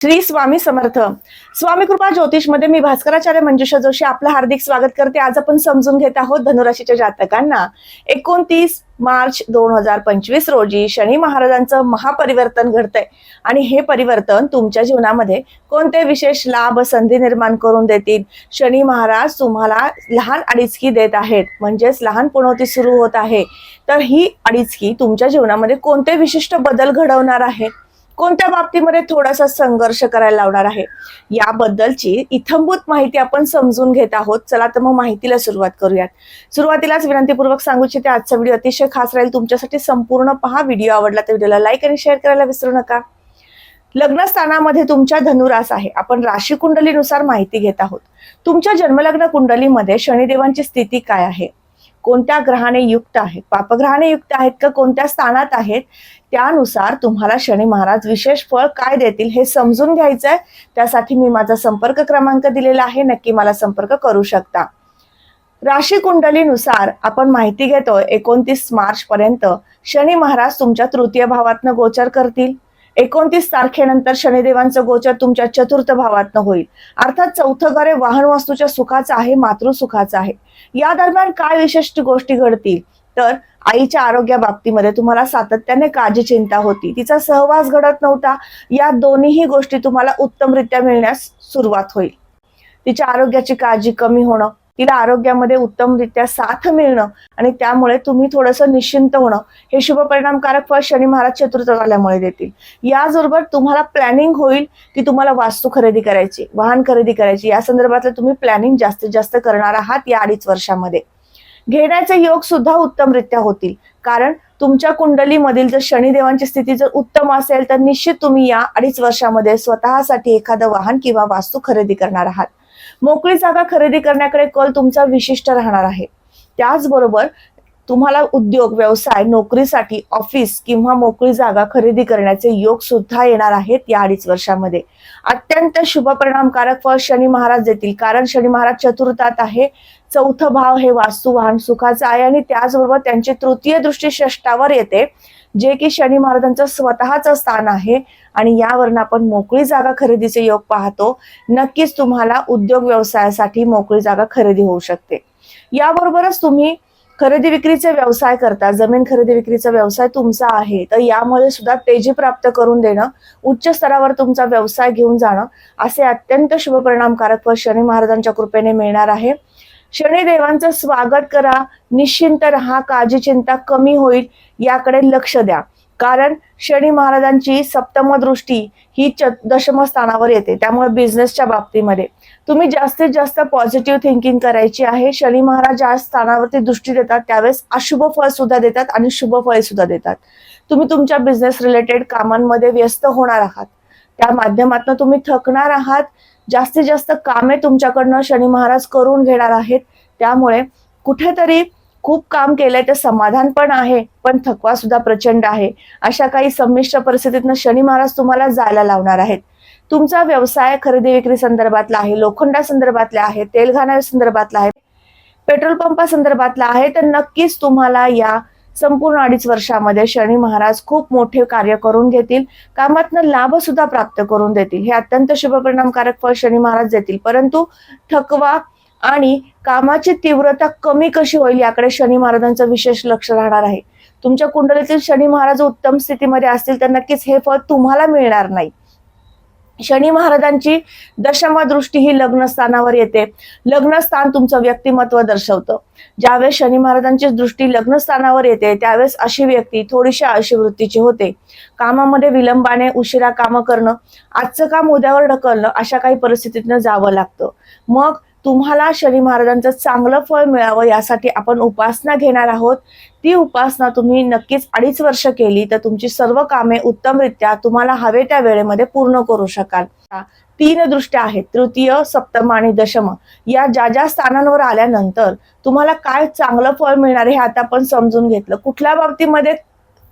श्री स्वामी समर्थ. स्वामी कृपा ज्योतिषमध्ये मी भास्कराचार्य मंजुषा जोशी आपलं हार्दिक स्वागत करते. आज आपण समजून घेत आहोत धनुराशीच्या जातकांना. एकोणतीस मार्च दोन हजार पंचवीस रोजी शनी महाराजांचं महापरिवर्तन घडतंय. आणि हे परिवर्तन तुमच्या जीवनामध्ये कोणते विशेष लाभ संधी निर्माण करून देतील? शनी महाराज तुम्हाला लहान अडीचकी देत आहेत. म्हणजेच लहान पुणवती सुरू होत आहे. तर ही अडीचकी तुमच्या जीवनामध्ये कोणते विशिष्ट बदल घडवणार आहे? कोणत्या बाबतीमध्ये थोडासा संघर्ष करायला लावणार आहे? याबद्दलची इथंभूत माहिती आपण समजून घेत आहोत. चला तर मग माहितीला सुरुवात करूयात. सुरुवातीलाच विनंतीपूर्वक सांगू इच्छिते आजचा व्हिडिओ अतिशय खास राहील. तुमच्यासाठी संपूर्ण पहा. व्हिडिओ आवडला तर व्हिडिओला लाईक आणि शेअर करायला विसरू नका. लग्नस्थानामध्ये तुमच्या धनुरास आहे. आपण राशी कुंडलीनुसार माहिती घेत आहोत. तुमच्या जन्मलग्न कुंडलीमध्ये शनिदेवांची स्थिती काय आहे? कोणत्या ग्रहाने युक्त आहेत पापग्रहाने युक्त आहेत का कोणत्या स्थानात आहेत त्यानुसार तुम्हाला शनी महाराज विशेष फळ काय देतील हे समजून घ्यायचं आहे त्यासाठी मी माझा संपर्क क्रमांक दिलेला आहे नक्की मला संपर्क करू शकता. राशी कुंडलीनुसार आपण माहिती घेतो एकोणतीस मार्च पर्यंत शनी महाराज तुमच्या तृतीय भावातनं गोचर करतील. एकोणतीस तारखेनंतर शनिदेवांचं गोचर तुमच्या चतुर्थ भावात होईल. अर्थात चौथं घर हे वाहन वस्तूच्या सुखाचं आहे मातृसुखाचं आहे. या दरम्यान काय विशिष्ट गोष्टी घडतील? तर आईच्या आरोग्या बाबतीमध्ये तुम्हाला सातत्याने काळजी चिंता होती. तिचा सहवास घडत नव्हता. या दोन्हीही गोष्टी तुम्हाला उत्तमरित्या मिळण्यास सुरुवात होईल. तिच्या आरोग्याची काळजी कमी होणं तिला आरोग्यामध्ये उत्तमरित्या साथ मिळणं आणि त्यामुळे तुम्ही थोडंसं निश्चिंत होणं हे शुभ परिणामकारक फळ शनी महाराज चतुर्थ झाल्यामुळे देतील. याचबरोबर तुम्हाला प्लॅनिंग होईल की तुम्हाला वास्तू खरेदी करायची वाहन खरेदी करायची. या संदर्भातलं तुम्ही प्लॅनिंग जास्तीत जास्त करणार आहात या अडीच वर्षामध्ये. घेण्याचे योग सुद्धा उत्तमरित्या होतील. कारण तुमच्या कुंडलीमधील जर शनिदेवांची स्थिती जर उत्तम असेल तर निश्चित तुम्ही या अडीच वर्षामध्ये स्वतःसाठी एखादं वाहन किंवा वास्तू खरेदी करणार आहात. मोकळी जागा खरेदी करण्याकडे कल तुमचा विशिष्ट राहणार आहे. त्याचबरोबर तुम्हाला उद्योग व्यवसाय नोकरीसाठी ऑफिस किंवा मोकळी जागा खरेदी करण्याचे योग सुद्धा येणार आहेत या अडीच वर्षामध्ये. अत्यंत शुभ परिणामकारक फळ शनी महाराज देतील कारण शनी महाराज चतुर्थात आहे. चौथं भाव हे वास्तू वाहन सुखाचं आहे आणि त्याचबरोबर त्यांची तृतीय दृष्टी षष्टावर येते. जे की शनी महाराजांचं स्वतःचं स्थान आहे आणि यावरनं आपण मोकळी जागा खरेदीचे योग पाहतो नक्कीच तुम्हाला उद्योग व्यवसायासाठी मोकळी जागा खरेदी होऊ शकते. याबरोबरच तुम्ही खरेदी विक्रीचे व्यवसाय करता जमीन खरेदी विक्रीचा व्यवसाय तुमचा आहे तर यामुळे सुद्धा तेजी प्राप्त करून देणं उच्च स्तरावर तुमचा व्यवसाय घेऊन जाणं असे अत्यंत शुभ परिणामकारक व शनी महाराजांच्या कृपेने मिळणार आहे. शनिदेवांचं स्वागत करा. निश्चिंत राहा. काळजी चिंता कमी होईल याकडे लक्ष द्या. कारण शनी महाराजांची सप्तम दृष्टी ही च दशम स्थानावर येते. त्यामुळे बिझनेसच्या बाबतीमध्ये. तुम्ही जास्तीत जास्त पॉझिटिव्ह थिंकिंग करायची आहे. शनी महाराज ज्या स्थानावरती दृष्टी देतात त्यावेळेस अशुभ फळ सुद्धा देतात आणि शुभ फळे सुद्धा देतात. तुम्ही तुमच्या बिझनेस रिलेटेड कामांमध्ये व्यस्त होणार आहात. त्या माध्यमातून तुम्ही थकणार आहात. जास्तीत जास्त कामे तुमच्याकडनं शनी महाराज करून घेणार आहेत. त्यामुळे कुठेतरी खूप काम केलंय ते समाधान पण आहे पण थकवा सुद्धा प्रचंड आहे. अशा काही संमिश्र परिस्थितीतनं शनी महाराज तुम्हाला जायला लावणार आहेत. तुमचा व्यवसाय खरेदी विक्री संदर्भातला आहे लोखंडा संदर्भातला आहे तेलघाना संदर्भातला आहे पेट्रोल पंपा संदर्भातला आहे तर नक्कीच तुम्हाला या संपूर्ण अडीच वर्षामध्ये शनी महाराज खूप मोठे कार्य करून घेतील. कामातनं लाभ सुद्धा प्राप्त करून देतील. हे अत्यंत शुभ परिणामकारक फळ शनी महाराज देतील. परंतु थकवा आणि कामाची तीव्रता कमी कशी होईल याकडे शनी महाराजांचं विशेष लक्ष राहणार आहे. तुमच्या कुंडलीतील शनी महाराज उत्तम स्थितीमध्ये असतील तर नक्कीच हे फळ तुम्हाला मिळणार नाही. शनी महाराजांची दशमा दृष्टी ही लग्न स्थानावर येते. लग्न स्थान तुमचं व्यक्तिमत्व दर्शवतं. ज्यावेळेस शनी महाराजांची दृष्टी लग्न स्थानावर येते त्यावेळेस अशी व्यक्ती थोडीशी अशी वृत्तीची होते. कामामध्ये विलंबाने उशिरा कामं करणं आजचं काम उद्यावर ढकलणं अशा काही परिस्थितीतनं जावं लागतं. मग तुम्हाला शनी महाराजांचं चांगलं फळ मिळावं यासाठी आपण उपासना घेणार आहोत. ती उपासना तुम्ही नक्कीच अडीच वर्ष केली तर तुमची सर्व कामे उत्तमरित्या तुम्हाला हवे त्या वेळेमध्ये पूर्ण करू शकाल. तीन दृष्ट्या आहेत तृतीय सप्तम आणि दशम. या ज्या ज्या स्थानांवर आल्यानंतर तुम्हाला काय चांगलं फळ मिळणार हे आता आपण समजून घेतलं. कुठल्या बाबतीमध्ये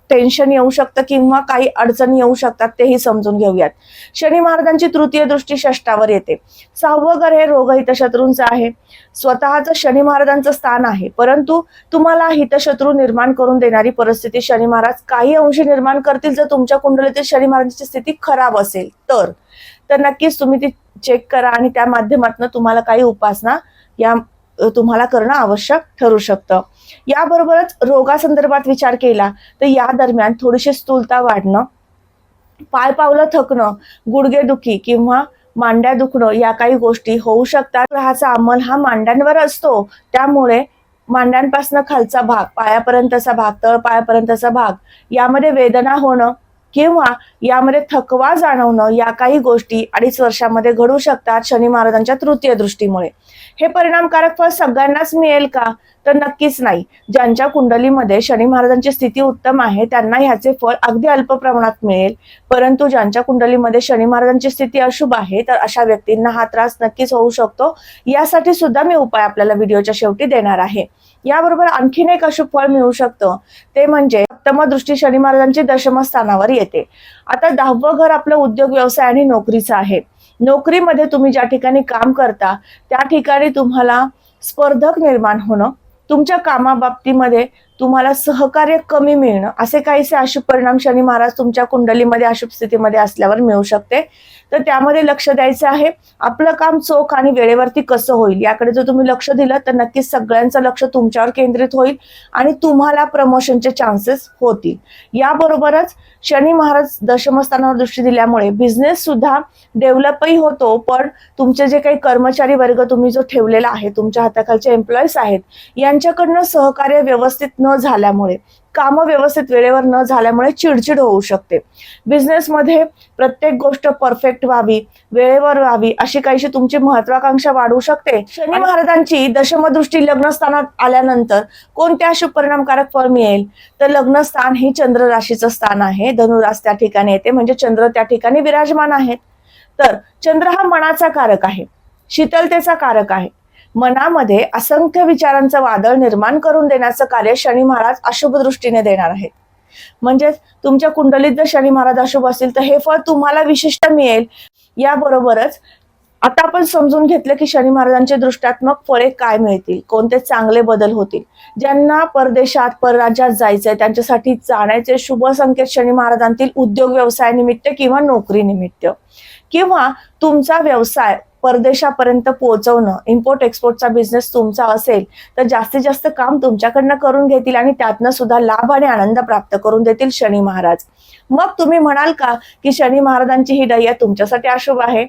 टेन्शन येऊ शकतं किंवा काही अडचणी येऊ शकतात तेही समजून घेऊयात. शनी महाराजांची तृतीय दृष्टी षष्टावर येते. सहावं घर हे रोग हितशत्रूंचं आहे. स्वतःचं शनी महाराजांचं स्थान आहे. परंतु तुम्हाला हितशत्रू निर्माण करून देणारी परिस्थिती शनी महाराज काही अंशी निर्माण करतील जर तुमच्या कुंडलीतील शनी महाराजांची स्थिती खराब असेल तर. तर नक्कीच तुम्ही ती चेक करा आणि त्या माध्यमातून तुम्हाला काही उपासना या तुम्हाला करणं आवश्यक ठरू शकतं. याबरोबरच रोगासंदर्भात विचार केला तर या दरम्यान थोडीशी स्थूलता वाढणं पाय पावलं थकणं गुडघेदुखी किंवा मांड्या दुखणं या काही गोष्टी होऊ शकतात. ग्रहाचा अंमल हा मांड्यांवर असतो. त्यामुळे मांड्यांपासून खालचा भाग पायापर्यंतचा भाग तळ पायापर्यंतचा भाग यामध्ये वेदना होणं किंवा यामध्ये थकवा जाणवणं या काही गोष्टी अडीच वर्षामध्ये घडू शकतात शनी महाराजांच्या तृतीय दृष्टीमुळे. हे परिणामकारक फळ सगळ्यांनाच मिळेल का? तर नक्कीच नाही. ज्यांच्या कुंडलीमध्ये शनी महाराजांची स्थिती उत्तम आहे त्यांना ह्याचे फळ अगदी अल्प प्रमाणात मिळेल. परंतु ज्यांच्या कुंडलीमध्ये शनी महाराजांची स्थिती अशुभ आहे तर अशा व्यक्तींना हा त्रास नक्कीच होऊ शकतो. यासाठी सुद्धा मी उपाय आपल्याला व्हिडिओच्या शेवटी देणार आहे. याबरोबर आणखीन एक अशुभ फळ मिळू शकतं. ते म्हणजे सप्तम दृष्टी शनी महाराजांची दशम स्थानावर येते. आता दहावं घर आपलं उद्योग व्यवसाय आणि नोकरीचं आहे. नोकरीमध्ये तुम्ही ज्या ठिकाणी काम करता त्या ठिकाणी तुम्हाला स्पर्धक निर्माण होणं तुमच्या कामाबाबतीमध्ये तुम्हाला सहकार्य कमी मिळणं असे काहीसे अशुभ परिणाम शनी महाराज तुमच्या कुंडलीमध्ये अशुभ स्थितीमध्ये असल्यावर मिळू शकते. तर त्यामध्ये लक्ष द्यायचं आहे आपलं काम चोख आणि वेळेवरती कसं होईल याकडे जर तुम्ही लक्ष दिलं तर नक्कीच सगळ्यांचं लक्ष तुमच्यावर केंद्रित होईल आणि तुम्हाला प्रमोशनचे चान्सेस होतील. याबरोबरच शनी महाराज दशमस्थानावर दृष्टी दिल्यामुळे बिझनेस सुद्धा डेव्हलपही होतो पण तुमचे जे काही कर्मचारी वर्ग तुम्ही जो ठेवलेला आहे तुमच्या हाताखालचे एम्प्लॉईज आहेत यांच्याकडनं सहकार्य व्यवस्थित न झाल्यामुळे कामं व्यवस्थित वेळेवर न झाल्यामुळे चिडचिड होऊ शकते. बिझनेसमध्ये प्रत्येक गोष्ट परफेक्ट व्हावी वेळेवर व्हावी अशी काहीशी तुमची महत्वाकांक्षा वाढू शकते. शनी महाराजांची दशमदृष्टी लग्नस्थानात आल्यानंतर कोणत्या शुभ परिणामकारक फळ मिळेल? तर लग्नस्थान हे चंद्र राशीचं स्थान आहे. धनुरास त्या ठिकाणी येते म्हणजे चंद्र त्या ठिकाणी विराजमान आहेत. तर चंद्र हा मनाचा कारक आहे शीतलतेचा कारक आहे. मनामध्ये असंख्य विचारांचं वादळ निर्माण करून देण्याचं कार्य शनी महाराज अशुभ दृष्टीने देणार आहेत. म्हणजेच तुमच्या कुंडलीत जर शनी महाराज अशुभ असतील तर हे फळ तुम्हाला विशिष्ट मिळेल. याबरोबरच आता आपण समजून घेतलं की शनी महाराजांचे दृष्टात्मक फळे काय मिळतील कोणते चांगले बदल होतील. ज्यांना परदेशात परराज्यात जायचंय त्यांच्यासाठी जाण्याचे शुभ संकेत शनी महाराजांतील उद्योग व्यवसाय निमित्त किंवा नोकरी निमित्त. किंवा तुमचा व्यवसाय परदेशापर्यंत पोहोचवणं इम्पोर्ट एक्सपोर्टचा बिझनेस तुमचा असेल तर जास्तीत जास्त काम तुमच्याकडनं करून घेतील आणि त्यातनं सुद्धा लाभ आणि आनंद प्राप्त करून देतील शनी महाराज. मग तुम्ही म्हणाल का की शनी महाराजांची ही डय्या तुमच्यासाठी अशुभ आहे?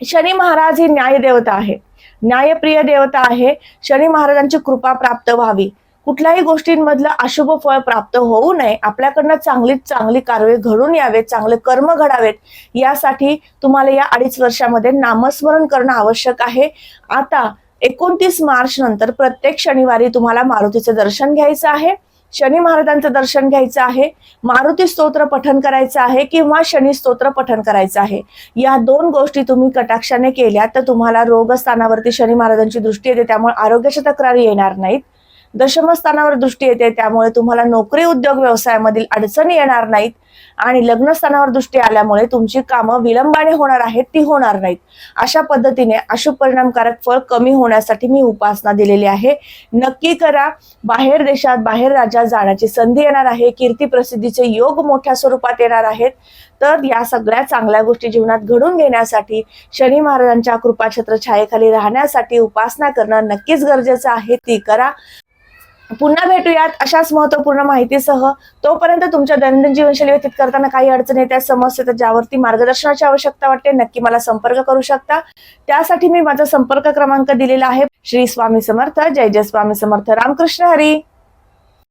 शनी महाराज ही न्यायदेवता आहे. न्यायप्रिय देवता आहे. शनी महाराजांची कृपा प्राप्त व्हावी. कुठल्याही गोष्टींमधलं अशुभ फळ प्राप्त होऊ नये. आपल्याकडनं चांगलीच चांगली कारवाई घडून यावेत चांगले कर्म घडावेत यासाठी तुम्हाला या अडीच वर्षामध्ये नामस्मरण करणं आवश्यक आहे. आता एकोणतीस मार्च नंतर प्रत्येक शनिवारी तुम्हाला मारुतीचं दर्शन घ्यायचं आहे. शनी महाराजांचं दर्शन घ्यायचं आहे. मारुती स्तोत्र पठन करायचं आहे किंवा शनी स्तोत्र पठन करायचं आहे. या दोन गोष्टी तुम्ही कटाक्षाने केल्या तर तुम्हाला रोगस्थानावरती शनी महाराजांची दृष्टी येते. त्यामुळे आरोग्याच्या तक्रारी येणार नाहीत. दशमस्थानावर दृष्टी येते त्यामुळे तुम्हाला नोकरी उद्योग व्यवसायामधील अडचणी येणार नाहीत. आणि लग्नस्थानावर दृष्टी आल्यामुळे तुमची कामं विलंबाने होणार आहेत ती होणार नाहीत. अशा पद्धतीने अशुभ परिणामकारक फळ कमी होण्यासाठी मी उपासना दिलेली आहे. नक्की करा. बाहेर देशात बाहेर राज्यात जाण्याची संधी येणार आहे. कीर्ती प्रसिद्धीचे योग मोठ्या स्वरूपात येणार आहेत. तर या सगळ्या चांगल्या गोष्टी जीवनात घडून घेण्यासाठी शनी महाराजांच्या कृपाछत्र छायेखाली राहण्यासाठी उपासना करणं नक्कीच गरजेचं आहे. ती करा. पुन्हा भेटूयात अशाच महत्त्वपूर्ण माहितीसह. तोपर्यंत तुमच्या दैनंदिन जीवनशैली व्यतीत करताना काही अडचणी येत्या समस्या तर ज्यावरती मार्गदर्शनाची आवश्यकता वाटते नक्की मला संपर्क करू शकता. त्यासाठी मी माझा संपर्क क्रमांक दिलेला आहे. श्री स्वामी समर्थ जय जय स्वामी समर्थ. रामकृष्ण हरी.